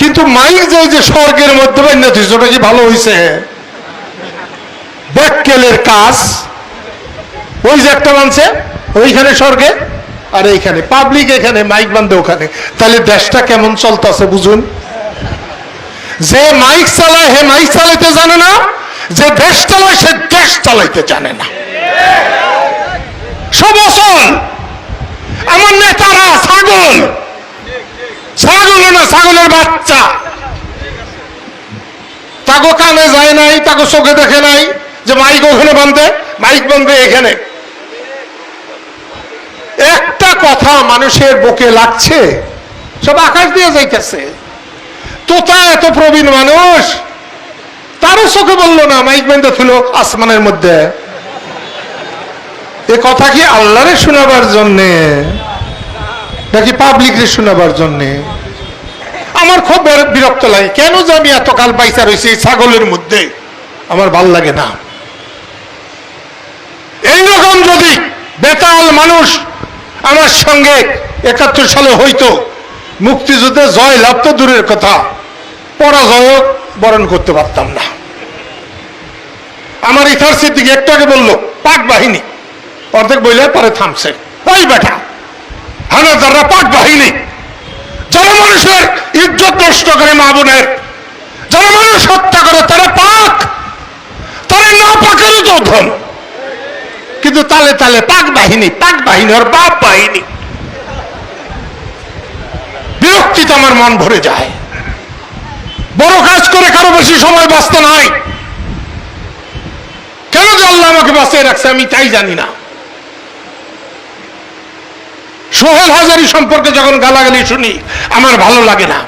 কিন্তু মাইক যে যে স্বর্গের মধ্যে বাইনা দিয়েছে ওটা কি ভালো হয়েছে ব্যাককেলের কাজ। ওই যে একটা মানছে ওইখানে স্বর্গে, আর এইখানে। পাবলিক এখানে, মাইক বান্ধে ওখানে। তাহলে দেশটা কেমন চলতেছে বুঝুন? যে মাইক চালায়, হে মাইক চালাইতে জানে না। যে দেশ চালায়, সে দেশ চালাইতে জানে না। সব অসল আমার নেতারা ছাগল। না, ছাগলের বাচ্চা। তাকে কানে যায় নাই তাকে চোখে দেখে নাই যে মাইক ওখানে বান্ধে মাইক বান্ধে এখানে। একটা কথা মানুষের বুকে লাগছে, সব আকাশ দিয়ে যাইতেছে। তোতা এত প্রবীণ মানুষ, তারও চোখে বলল না, মাইক বেঁধে ছিল আসমানের মধ্যে। এ কথা কি আল্লাহরে শোনাবার জন্যে, নাকি পাবলিকরে শোনাবার জন্যে? আমার খুব বির- বিরক্ত লাগে। কেন যে আমি এত কাল পাইসা রয়েছি এই ছাগলের মধ্যে? আমার ভালো লাগে না। এইরকম যদি বেতাল মানুষ আমার সঙ্গে একাত্তর সালে হইতো, মুক্তিযুদ্ধে জয় লাভ তো দূরের কথা পরাজয় বরণ করতে পারতাম না। আমার ইথার সিদ্দিকি একটু আগে বলল, পাক বাহিনী, অর্ধেক বইলে পরে থামছে। ওই বেটা, হানাদাররা পাক বাহিনী যারা মানুষের ইজ্জত নষ্ট করে মা বোনের, যারা মানুষ হত্যা করে, তারা পাক, তারা না পাকেরও যোধন কিন্তু তালে তালে পাক বাহিনী পাক বাহিনী আর বাপ বাহিনী। বিরক্তিতে আমার মন ভরে যায়। বড় কাজ করে কারও বেশি সময় বাঁচতে নাই। কেন যে আল্লাহ আমাকে বাঁচিয়ে রাখছে আমি তাই জানি না। সোহেল হাজারি সম্পর্কে যখন গালাগালি শুনি আমার ভালো লাগে না।